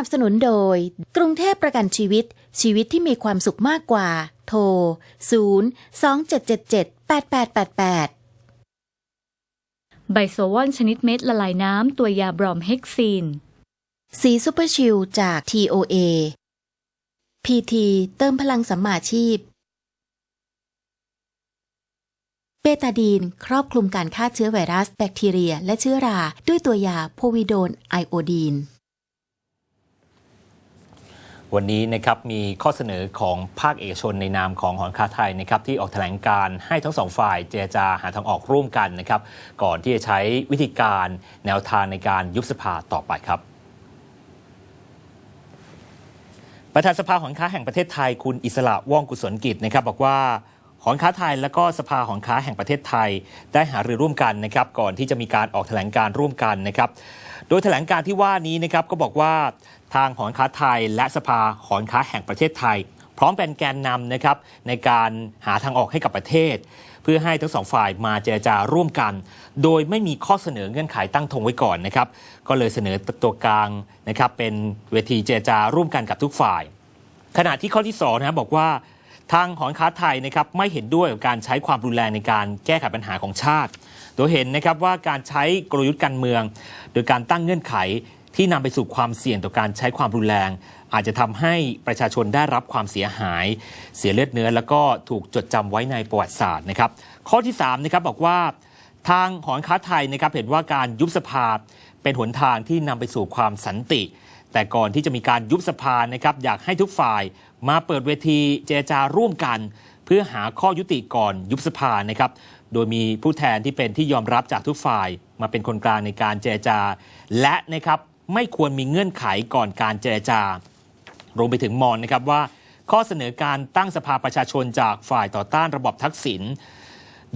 นับสนุนโดย กรุงเทพประกันชีวิต ชีวิตที่มีความสุขมากกว่า โทร 0 2 7 7 7 8 8 8 8 ไบโซวอนชนิดเม็ดละลายน้ำ ตัวยาบรอมเฮกซีน สีซูเปอร์ชิลจาก TOA PT เติมพลังสัมมาชีพ เบตาดีน ครอบคลุมการฆ่าเชื้อไวรัส แบคทีเรีย และเชื้อรา ด้วยตัวยาโพวิโดนไอโอดีน วันนี้นะครับมีข้อเสนอของภาคเอกชนในนามของหอการค้าไทยนะครับที่ออกแถลงการให้ทั้งสองฝ่ายเจรจาหาทางออกร่วมกันนะครับก่อนที่จะใช้วิธีการแนวทางในการยุบสภาต่อไปครับประธานสภาหอค้าแห่งประเทศไทยคุณอิสระว่องกุศลกิจนะครับบอกว่าหอค้าไทย และก็สภาหอค้าแห่งประเทศไทย ได้หารือร่วมกันนะครับก่อนที่จะมีการออกแถลงการร่วมกันนะครับ โดยแถลงการที่ว่านี้นะครับก็บอกว่าทางหอการค้าไทย และสภาหอการค้าแห่งประเทศไทย พร้อมเป็นแกนนำนะครับในการหาทางออกให้กับประเทศ เพื่อให้ทั้งสองฝ่ายมาเจรจาร่วมกัน โดยไม่มีข้อเสนอเงื่อนไขตั้งธงไว้ก่อนนะครับก็เลยเสนอตัวกลางนะครับเป็นเวทีเจรจาร่วมกันกับทุกฝ่าย ขณะที่ข้อที่2นะครับบอกว่า ทางหอค้าไทยนะครับไม่เห็นด้วยกับการใช้ความรุนแรงในการแก้ไขปัญหาของชาติ โดยเห็นนะครับว่าการใช้กลยุทธ์การเมือง โดยการตั้งเงื่อนไขที่นำไปสู่ความเสี่ยงต่อการใช้ความรุนแรง อาจจะทำให้ประชาชนได้รับความเสียหาย เสียเลือดเนื้อ แล้วก็ถูกจดจำไว้ในประวัติศาสตร์นะครับ ข้อที่3นะครับบอกว่าทางหอค้าไทยนะครับเห็นว่าการยุบสภาเป็นหนทางที่นำไปสู่ความสันติ แต่ก่อนที่จะมีการยุบสภานะครับอยากให้ทุกฝ่ายมาเปิดเวทีเจรจาร่วมกัน เพื่อหาข้อยุติก่อนยุบสภานะครับโดยมีผู้แทนที่เป็นที่ยอมรับจากทุกฝ่าย มาเป็นคนกลางในการเจรจา และนะครับไม่ควรมีเงื่อนไขก่อนการเจรจารวมไปถึงมองนะครับว่า ข้อเสนอการตั้งสภาประชาชนจากฝ่ายต่อต้านระบอบทักษิณ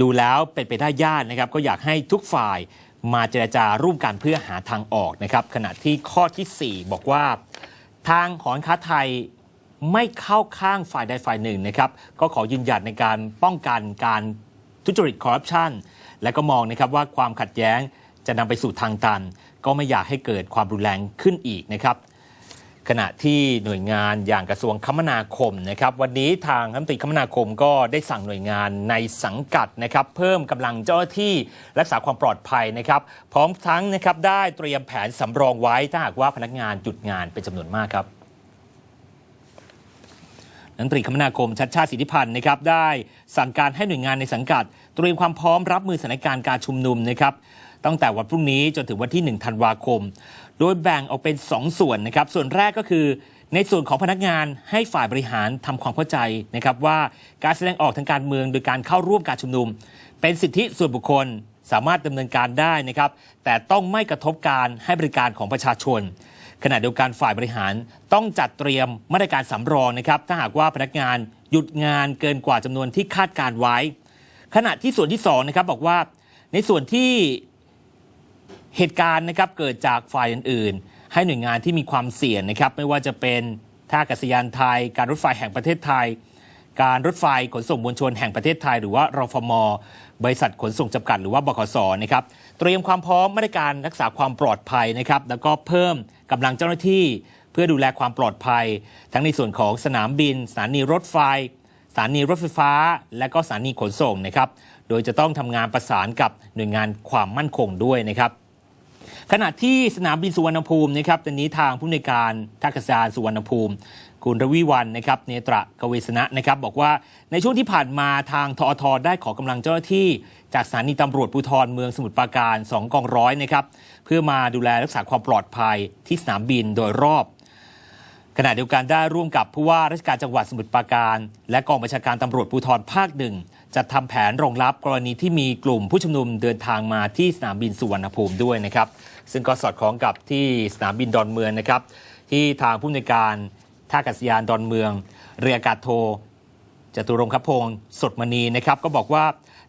ดูแล้วเป็นไปได้ยากนะครับก็อยากให้ทุกฝ่าย มาเจรจาร่วมกันเพื่อหาทางออกนะครับขณะที่ข้อทีสี่ 4 บอกว่า ทางหอนค้าไทยไม่เข้าข้างฝ่ายใดฝ่ายหนึ่งนะครับก็ขอยืนหยัดในการป้องกันการทุจริตคอร์รัปชันและก็มองนะครับว่าความขัดแย้งจะนำไปสู่ทางตัน ก็ไม่อยากให้เกิดความรุนแรงขึ้นอีกนะครับ ขณะที่หน่วยงานอย่างกระทรวงคมนาคมนะครับวันนี้ทางรัฐมนตรีคมนาคมก็ได้สั่งหน่วยงานในสังกัดนะครับเพิ่มกำลังเจ้าหน้าที่รักษาความปลอดภัยนะครับพร้อมทั้งนะครับได้เตรียมแผนสำรองไว้ถ้าหากว่าพนักงานหยุดงานเป็นจำนวนมากครับรัฐมนตรีคมนาคมชัดชาติสิทธิพันธ์นะครับได้สั่งการให้หน่วยงานในสังกัด เตรียมความพร้อมรับมือสถานการณ์การชุมนุมนะครับตั้งแต่วันพรุ่งนี้จนถึงวันที่ 1 ธันวาคม โดยแบ่งออกเป็น 2 ส่วนนะครับ ส่วนแรกก็คือในส่วนของพนักงานให้ฝ่ายบริหารทำความเข้าใจนะครับว่าการแสดงออกทางการเมืองโดยการเข้าร่วมการชุมนุม เป็นสิทธิส่วนบุคคลสามารถดำเนินการได้นะครับ แต่ต้องไม่กระทบการให้บริการของประชาชน ขณะเดียวกันฝ่ายบริหารต้องจัดเตรียมมาตรการสำรองนะครับ ถ้าหากว่าพนักงานหยุดงานเกินกว่าจำนวนที่คาดการไว้ ขณะที่ส่วนที่2นะครับบอกว่า ในส่วนที่ เหตุการณ์นะครับเกิดจากฝ่ายอื่นๆ ให้หน่วยงานที่มีความเสี่ยงนะครับ ไม่ว่าจะเป็นท่าอากาศยานไทย การรถไฟแห่งประเทศไทย การรถไฟขนส่งมวลชนแห่งประเทศไทย หรือว่ารฟม บริษัทขนส่งจำกัดหรือว่าบขสนะครับเตรียมความพร้อมมาตรการรักษาความปลอดภัยนะครับ แล้วก็เพิ่มกำลังเจ้าหน้าที่เพื่อดูแลความปลอดภัย ทั้งในส่วนของสนามบิน สถานีรถไฟ สถานีรถไฟฟ้า และก็สถานีขนส่งนะครับ โดยจะต้องทำงานประสานกับหน่วยงานความมั่นคงด้วยนะครับ ขณะที่สนามบินสุวรรณภูมินะครับตอนนี้ทางผู้ในการท่าอากาศยานสุวรรณภูมิ คุณรวิวันนะครับเนตระกเวสนะนะครับบอกว่าในช่วงที่ผ่านมาทางทอทได้ขอกำลังเจ้าหน้าที่ จากสถานีตำรวจภูธรเมืองสมุทรปราการ 2กองร้อยนะครับเพื่อมาดูแลรักษาความปลอดภัยที่สนามบินโดยรอบขณะเดียวกันได้ร่วมกับผู้ว่าราชการจังหวัดสมุทรปราการ และกองบัญชาการตำรวจภูธรภาคหนึ่ง จัดทำแผนรองรับกรณีที่มีกลุ่มผู้ชุมนุมเดินทางมาที่สนามบินสุวรรณภูมิด้วยนะครับ ซึ่งก็สอดคล้องกับที่สนามบินดอนเมืองนะครับ ที่ทางผู้อำนการท่าอากาศยานดอนเมือง เรืออากาศโทจตุรงคพงศ์สดมณีนะครับ ก็บอกว่า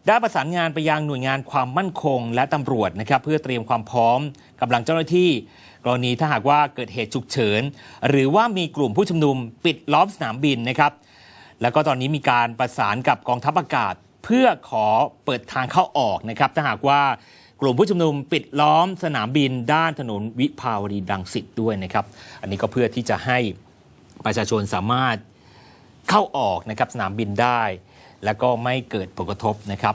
ได้ประสานงานไปยังหน่วยงานความมั่นคง และตำรวจนะครับ เพื่อเตรียมความพร้อมกำลังเจ้าหน้าที่ กรณีถ้าหากว่าเกิดเหตุฉุกเฉิน หรือว่ามีกลุ่มผู้ชุมนุมปิดล้อมสนามบินนะครับ แล้วก็ตอนนี้มีการประสานกับกองทัพอากาศ เพื่อขอเปิดทางเข้าออกนะครับถ้าหากว่ากลุ่มผู้ชุมนุมปิดล้อมสนามบินด้านถนนวิภาวดีรังสิตด้วยนะครับ อันนี้ก็เพื่อที่จะให้ประชาชนสามารถเข้าออกนะครับสนามบินได้ และก็ไม่เกิดผลกระทบนะครับ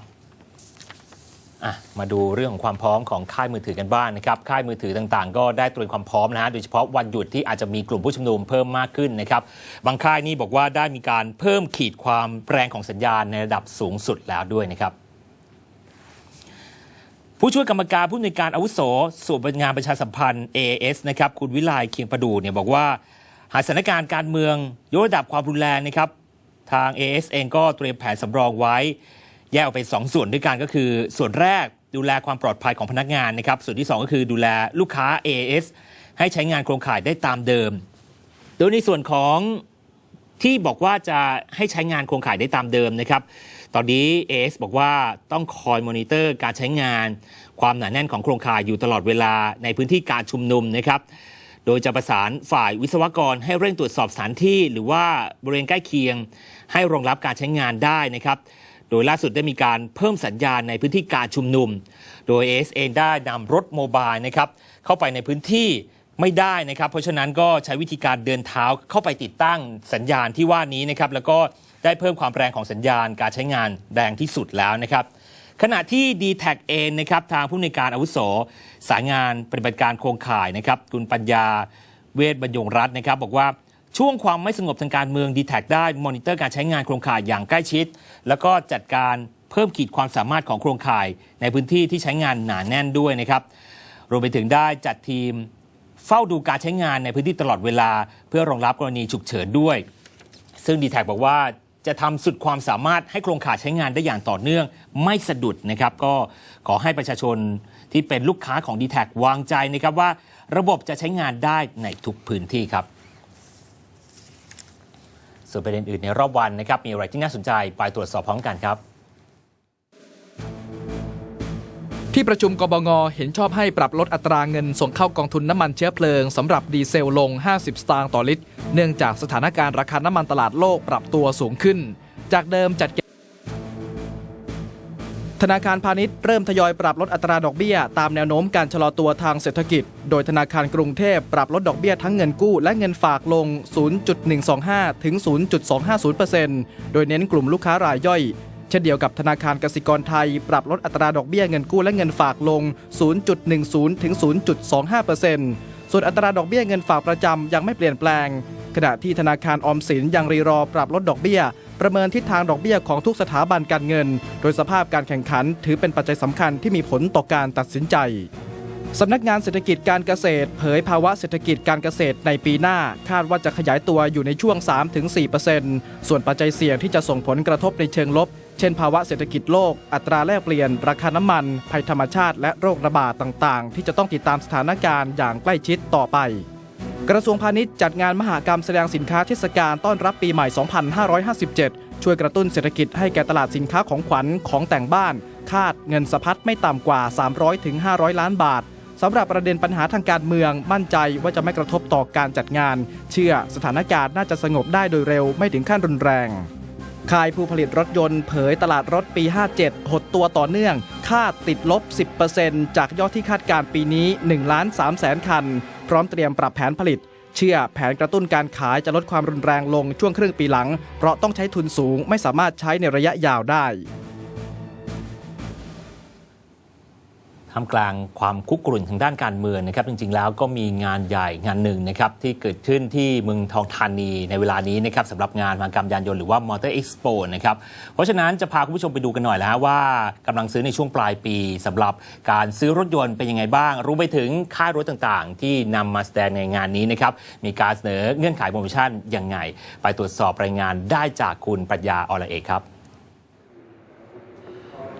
อะมาดูเรื่องของความพร้อมของค่ายมือถือกันบ้างนะครับ ค่ายมือถือต่างๆ ก็ได้เตรียมความพร้อมนะฮะ โดยเฉพาะวันหยุดที่อาจจะมีกลุ่มผู้ชุมนุมเพิ่มมากขึ้นนะครับ บางค่ายนี่บอกว่าได้มีการเพิ่มขีดความแรงของสัญญาณในระดับสูงสุดแล้วด้วยนะครับผู้ช่วยกรรมการผู้อำนวยการอาวุโสส่วนงานประชาสัมพันธ์ AS นะครับคุณวิไลเคียงประดูเนี่ยบอกว่า หากสถานการณ์การเมืองยกระดับความรุนแรงนะครับ ทาง AS เองก็เตรียมแผนสำรองไว้ แยกออกเป็น 2 ส่วนด้วยกันก็คือ ส่วนแรกดูแลความปลอดภัยของพนักงานนะครับ ส่วนที่ 2 ก็คือดูแลลูกค้า AS ให้ใช้งานโครงข่ายได้ตามเดิม โดยในส่วนของที่บอกว่าจะให้ใช้งานโครงข่ายได้ตามเดิมนะครับ ตอนนี้ AS บอกว่าต้องคอยมอนิเตอร์การใช้งาน ความหนาแน่นของโครงข่ายอยู่ตลอดเวลาในพื้นที่การชุมนุมนะครับ โดยจะประสานฝ่ายวิศวกรให้เร่งตรวจสอบสถานที่ หรือว่าบริเวณใกล้เคียง ให้รองรับการใช้งานได้นะครับ โดยล่าสุดได้มีการเพิ่มสัญญาณในพื้นที่การชุมนุม โดย AS เองได้นำรถโมบายนะครับเข้าไปในพื้นที่ไม่ได้นะครับ เพราะฉะนั้นก็ใช้วิธีการเดินเท้าเข้าไปติดตั้งสัญญาณที่ว่านี้นะครับแล้วก็ได้เพิ่มความแรงของสัญญาณการใช้งานแรงที่สุดแล้วนะครับ ขณะที่ d t แทเองนะครับทางผู้ในการอาวุโสสายงานปฏิบัติการโครงข่ายนะครับคุณปัญญาเวทบรรยงรัตน์นะครับ บอกว่า ช่วงความไม่สงบทางการเมือง d t แทได้มอนิเตอร์การใช้งานโครงข่ายอย่างใกล้ชิด แล้วก็จัดการเพิ่มขีดความสามารถของโครงข่าย ในพื้นที่ที่ใช้งานหนาแน่นด้วยนะครับรวมไปถึงได้จัดทีมเฝ้าดูการใช้งานในพื้นที่ตลอดเวลา เพื่อรองรับกรณีฉุกเฉินด้วย ซึ่ง d t แทบอกว่าจะทำสุดความสามารถให้โครงข่ายใช้งานได้อย่างต่อเนื่อง ไม่สะดุดนะครับก็ขอให้ประชาชนที่เป็นลูกค้าของ d t แทวางใจนะครับว่าระบบจะใช้งานได้ในทุกพื้นที่ครับ ส่วนประเด็นอื่นในรอบวันนะครับมีอะไรที่น่าสนใจไปตรวจสอบพร้อมกันครับ ที่ประชุมกบงเห็นชอบให้ปรับลดอัตราเงินส่งเข้ากองทุนน้ำมันเชื้อเพลิงสำหรับดีเซลลง 50 สตางค์ต่อลิตร เนื่องจากสถานการณ์ราคาน้ำมันตลาดโลกปรับตัวสูงขึ้น จากเดิมจัดเก็บ ธนาคารพาณิชย์เริ่มทยอยปรับลดอัตราดอกเบี้ย ตามแนวโน้มการชะลอตัวทางเศรษฐกิจ โดยธนาคารกรุงเทพปรับลดดอกเบี้ยทั้งเงินกู้และเงินฝากลง 0.125 ถึง 0.250%โดยเน้นกลุ่มลูกค้ารายย่อย เช่นเดียวกับธนาคารกสิกรไทย ปรับลดอัตราดอกเบี้ยเงินกู้และเงินฝากลง 0.10 ถึง 0.25%ส่วนอัตราดอกเบี้ยเงินฝากประจำยังไม่เปลี่ยนแปลง ขณะที่ธนาคารออมสินยังรีรอปรับลดดอกเบี้ย ประเมินทิศทางดอกเบี้ยของทุกสถาบันการเงิน โดยสภาพการแข่งขันถือเป็นปัจจัยสำคัญที่มีผลต่อการตัดสินใจสำนักงานเศรษฐกิจการเกษตร เผยภาวะเศรษฐกิจการเกษตรในปีหน้า คาดว่าจะขยายตัวอยู่ในช่วง 3-4%ส่วนปัจจัยเสี่ยงที่จะส่งผลกระทบในเชิงลบ เช่นภาวะเศรษฐกิจโลก อัตราแลกเปลี่ยน ราคาน้ำมัน ภัยธรรมชาติ และโรคระบาดต่างๆ ที่จะต้องติดตามสถานการณ์อย่างใกล้ชิดต่อไป กระทรวงพาณิชย์จัดงานมหากรรมแสดงสินค้าเทศกาลต้อนรับปีใหม่ 2557 ช่วยกระตุ้นเศรษฐกิจให้แก่ตลาดสินค้าของขวัญของแต่งบ้าน คาดเงินสะพัดไม่ต่ำกว่า 300-500 ล้านบาทสำหรับประเด็นปัญหาทางการเมืองมั่นใจว่าจะไม่กระทบต่อการจัดงาน เชื่อสถานการณ์น่าจะสงบได้โดยเร็วไม่ถึงขั้นรุนแรง ค่ายผู้ผลิตรถยนต์เผยตลาดรถปี 57 หดตัวต่อเนื่อง คาดติดลบ 10%จากยอดที่คาดการปีนี้1ล้าน3แสนคัน พร้อมเตรียมปรับแผนผลิต เชื่อแผนกระตุ้นการขายจะลดความรุนแรงลงช่วงครึ่งปีหลัง เพราะต้องใช้ทุนสูงไม่สามารถใช้ในระยะยาวได้ ท่ามกลางความคุกรุ่นทางด้านการเมืองนะครับ จริงๆแล้วก็มีงานใหญ่งานหนึ่งนะครับที่เกิดขึ้นที่เมืองทองธานีในเวลานี้นะครับสำหรับงานมหกรรมยานยนต์หรือว่า Motor Expo นะครับ เพราะฉะนั้นจะพาคุณผู้ชมไปดูกันหน่อยแล้วว่ากำลังซื้อในช่วงปลายปีสำหรับการซื้อรถยนต์เป็นยังไงบ้าง รู้ไปถึงค่ายรถต่างๆ ที่นำมาแสดงในงานนี้นะครับมีการเสนอเงื่อนไขโปรโมชั่นยังไง ไปตรวจสอบรายงานได้จากคุณปรัญญาอรเอกครับ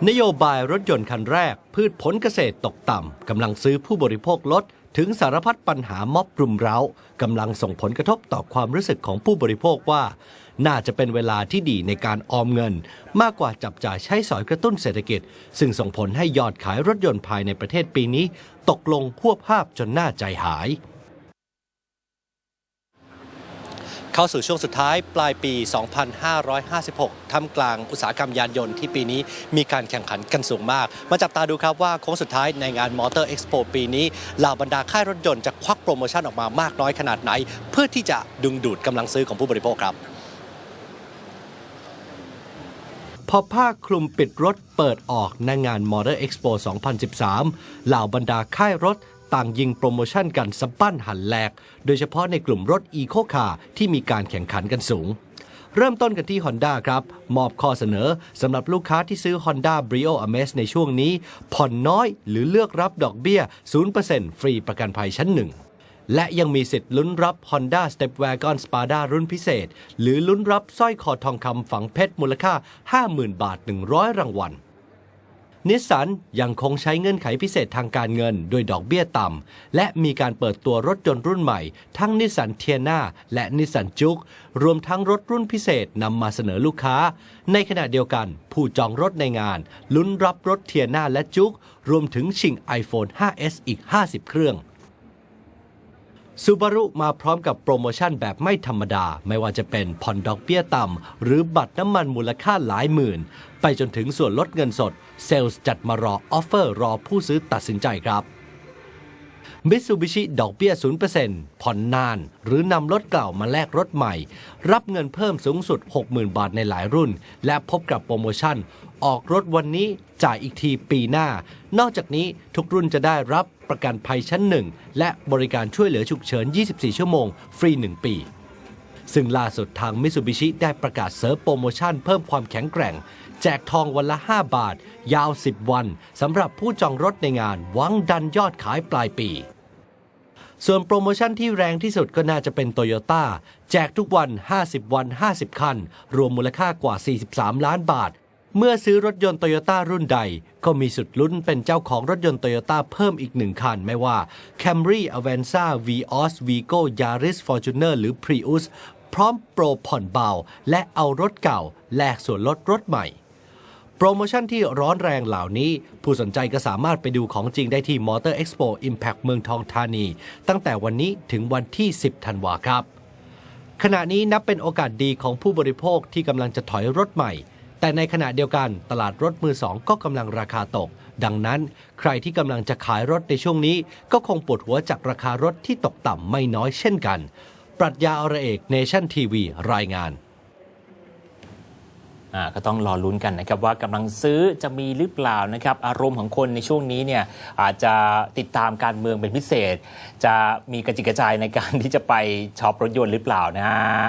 นโยบายรถยนต์คันแรก พืชผลเกษตรตกต่ำกำลังซื้อผู้บริโภคลด ถึงสารพัดปัญหาม็อบรุมเร้ากำลังส่งผลกระทบต่อความรู้สึกของผู้บริโภคว่า น่าจะเป็นเวลาที่ดีในการออมเงิน มากกว่าจับจ่ายใช้สอยกระตุ้นเศรษฐกิจ ซึ่งส่งผลให้ยอดขายรถยนต์ภายในประเทศปีนี้ ตกลงพวบภาพจนน่าใจหาย เข้าสู่ช่วงสุดท้ายปลายปี 2556 ท่ามกลางอุตสาหกรรมยานยนต์ที่ปีนี้มีการแข่งขันกันสูงมาก มาจับตาดูครับว่าโค้งสุดท้ายในงานมอเตอร์เอ็กซ์โปปีนี้เหล่าบรรดาค่ายรถยนต์จะควักโปรโมชั่นออกมามากน้อยขนาดไหน เพื่อที่จะดึงดูดกำลังซื้อของผู้บริโภคครับ พอผ้าคลุมปิดรถเปิดออกในงาน Motor Expo 2013 เหล่าบรรดาค่ายรถ ต่างยิงโปรโมชั่นกันสะบั้นหันแหลก โดยเฉพาะในกลุ่มรถ Eco Car ที่มีการแข่งขันกันสูง เริ่มต้นกันที่ Honda ครับ มอบข้อเสนอสำหรับลูกค้าที่ซื้อ Honda Brio Amaze ในช่วงนี้ ผ่อนน้อยหรือเลือกรับดอกเบี้ย 0%ฟรีประกันภัยชั้นหนึ่งและยังมีสิทธิ์ลุ้นรับ Honda Stepwagon Spada รุ่นพิเศษ หรือลุ้นรับสร้อยคอทองคำฝังเพชรมูลค่า 50,000 บาท 100 รางวัล นิสสันยังคงใช้เงื่อนไขพิเศษทางการเงิน โดยดอกเบี้ยต่ำ และมีการเปิดตัวรถยนต์รุ่นใหม่ ทั้งนิสสันเทียนาและนิสสันจุก รวมทั้งรถรุ่นพิเศษนำมาเสนอลูกค้า ในขณะเดียวกัน ผู้จองรถในงาน ลุ้นรับรถเทียนาและจุก รวมถึงชิง iPhone 5s อีก 50 เครื่อง ซูบารุมาพร้อมกับโปรโมชั่นแบบไม่ธรรมดา ไม่ว่าจะเป็นผ่อนดอกเบี้ยต่ำ หรือบัตรน้ำมันมูลค่าหลายหมื่น ไปจนถึงส่วนลดเงินสด เซลล์จัดมารอออฟเฟอร์รอผู้ซื้อตัดสินใจครับ มิตซูบิชิดอกเบี้ย 0%ผ่อนนาน หรือนำรถเก่ามาแลกรถใหม่ รับเงินเพิ่มสูงสุด 60,000 บาทในหลายรุ่น และพบกับโปรโมชั่น ออกรถวันนี้จ่ายอีกทีปีหน้า นอกจากนี้ทุกรุ่นจะได้รับประกันภัยชั้นหนึ่งและบริการช่วยเหลือฉุกเฉิน 24 ชั่วโมง ฟรี 1 ปี ซึ่งล่าสุดทางมิตซูบิชิได้ประกาศเสริมโปรโมชั่นเพิ่มความแข็งแกร่ง แจกทองวันละ 5 บาท ยาว 10 วันสำหรับผู้จองรถในงานหวังดันยอดขายปลายปี ส่วนโปรโมชั่นที่แรงที่สุดก็น่าจะเป็นโตโยต้าแจกทุกวัน 50 วัน 50 คัน รวมมูลค่ากว่า 43 ล้านบาท เมื่อซื้อรถยนต์โตโยต้ารุ่นใด ก็มีสุดลุ้นเป็นเจ้าของรถยนต์โตโยต้าเพิ่มอีกหนึ่งคัน ไม่ว่า Camry Avanza Vios Vigo Yaris Fortuner หรือ Prius พร้อมโปรผ่อนเบา และเอารถเก่า แลกส่วนลดรถใหม่ โปรโมชั่นที่ร้อนแรงเหล่านี้ ผู้สนใจก็สามารถไปดูของจริงได้ที่ Motor Expo Impact เมืองทองธานี ตั้งแต่วันนี้ถึงวันที่ 10 ธันวาครับ ขณะนี้นับเป็นโอกาสดีของผู้บริโภคที่กำลังจะถอยรถใหม่ แต่ในขณะเดียวกันตลาดรถมือสองก็กำลังราคาตก ดังนั้น ใครที่กำลังจะขายรถในช่วงนี้ ก็คงปวดหัวจากราคารถที่ตกต่ำไม่น้อยเช่นกัน ปรัชญาอรเอกเนชั่นทีวีรายงานอ่าก็ต้องรอลุ้นกันนะครับว่ากำลังซื้อจะมีหรือเปล่านะครับอารมณ์ของคนในช่วงนี้เนี่ยอาจจะติดตามการเมืองเป็นพิเศษ จะมีกระจิกกระจายในการที่จะไปช็อปรถยนต์หรือเปล่านะ